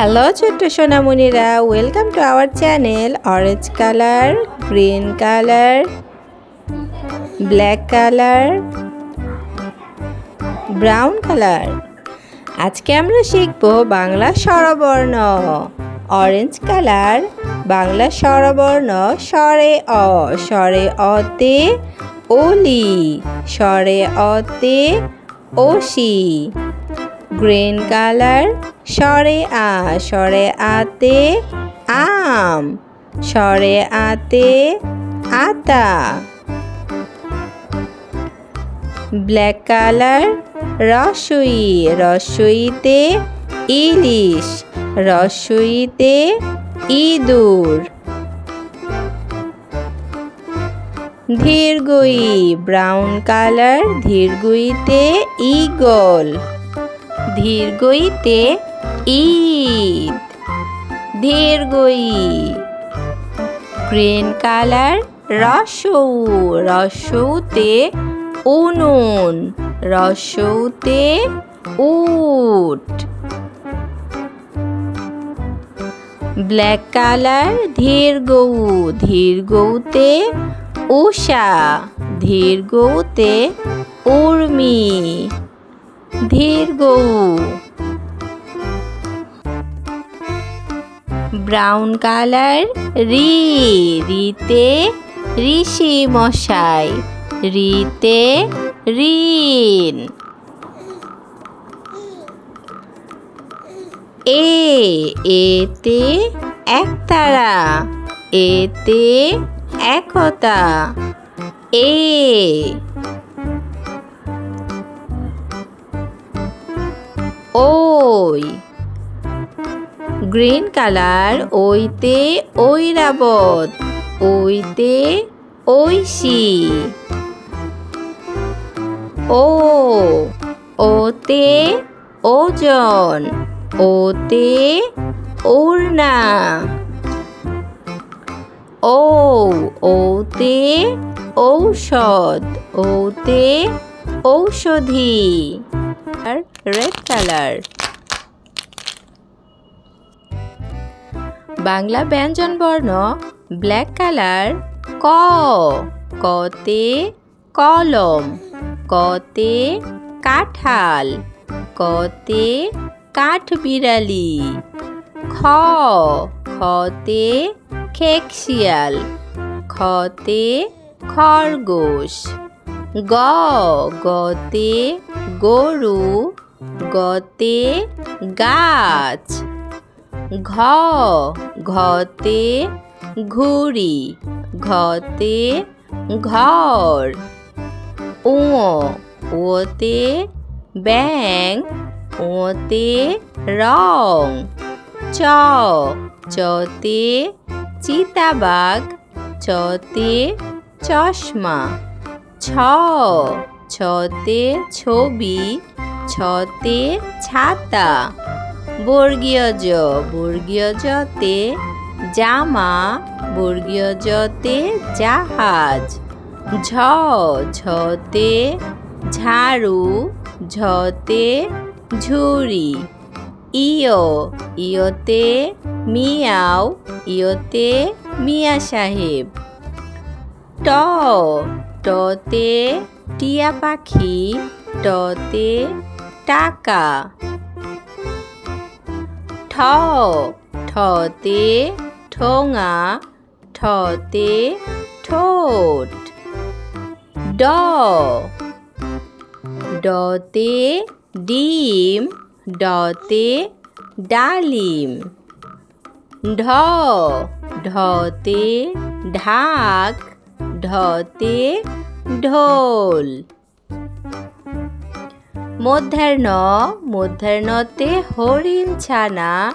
Hello ছোট্ট সোনামণিরা। Welcome to our channel orange colour green colour black colour brown colour আজকে আমরা শিখব বাংলা স্বরবর্ণ। অরেঞ্জ কালার বাংলা স্বরবর্ণ, স্বরে অ, স্বরে অতে ওলি স্বরে অতে ওসি গ্রিন কালার স্বরে আ স্বরে আতে আম স্বরে আতে আতা। ব্ল্যাক কালার, রসই, রসইতে ইলিশ, রসইতে ইঁদুর। ধীরগুই, ব্রাউন কালার, ধীরগুইতে ইগল। ধীরগইতে ঈদ। ধীরগই গ্রিন কালার রসৌ, রসৌতে উনুন, রসৌতে উট। ব্ল্যাক কালার ধীর গৌ ধীর গৌতে উষা ধীর গৌতে উর্মি। গৌ ব্রাউন কালার রি, রিতে ঋষি মশাই, রিতে ঋণ। এ, এতে একতারা এতে একতা। এ ওই। গ্রিন কালার, ওইতে ঐরাবত, ওইতে ঐশী। ও, ওতে ওজন, ওতে ওড়না। ও, ওতে ঔষধ, ওতে ঔষধি। আর রেড কালার বাংলা ব্যঞ্জন বর্ণ ব্ল্যাক কালার ক, কতে কলম, কতে কাঁঠাল, কতে কাঠ বিড়ালি খ, খতে খেকশিয়াল, খতে খরগোশ, গ, গতে গরু গতে গাছ, ঘ ঘতে ঘুড়ি, ঘতে ঘর ও ওতে ব্যাং ওতে রং, চ চতে চিতাবাঘ, চতে চশমা, ছ ছতে ছবি, ছতে ছাতা। বর্গীয় জ, বর্গীয় জতে জামা, বর্গীয় জতে জাহাজ। ঝ, ঝতে ঝাড়ু, ঝতে ঝুড়ি। ইয়, ইয়তে মিয়াও, ইয়তে মিয়া সাহেব। ট টতে টিয়া পাখি টতে টাকা। ঠ ঠতে ঠোঙা ঠতে ঠোঁট। ড, ডতে ডিম, ডতে ডালিম। ঢ ঢতে ঢাক। ঢতে ঢোল। মধ্যাহ্ন, মধ্যাহ্নতে হরিণ ছানা,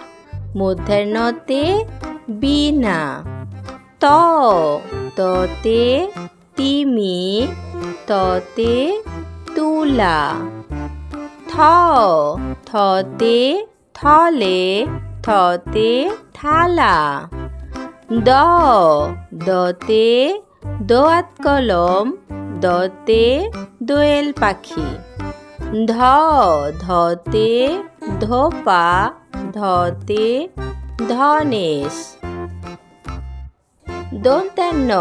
মধ্যাহ্নতে বীণা। ত, ততে তিমি, ততে তুলা। থ, থতে থলে, থতে থালা। দ, দতে দোয়াত কলম, দতে দোয়েল পাখি। ধ, ধতে ধোপা, ধতে ধনেশ। দন্তান্ন,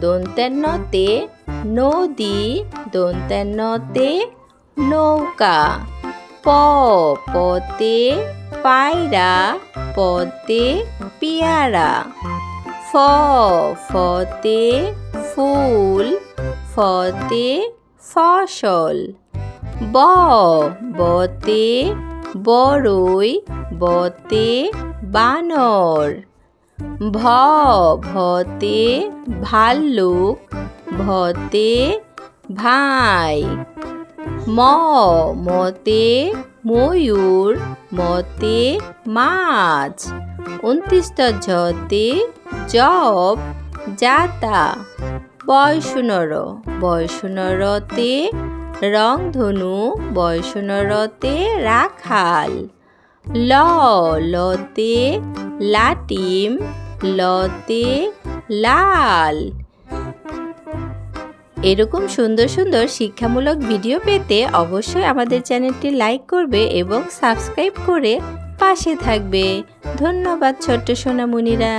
দন্তান্নতে নদী, দন্তান্নতে নৌকা। প, পতে পায়রা, পতে পেয়ারা। ফ, ফতে ফুল, ফতে ফসল। ব, বতে বড়ই বতে বানর। ভ, ভতে ভাল্লুক, ভতে ভাই। ম, মতে ময়ূর, মতে মাছ। উনত্রিশত ঝতে জব জাতা বয়সুনর বয়সুনরতে রংধনু বয়সুনরতে রাখাল। ল, লতে লাটিম, লতে লাল। এরকম সুন্দর সুন্দর শিক্ষামূলক ভিডিও পেতে অবশ্যই আমাদের চ্যানেলটি লাইক করবে এবং সাবস্ক্রাইব করে পাশে থাকবে। ধন্যবাদ ছোট্ট সোনামণিরা।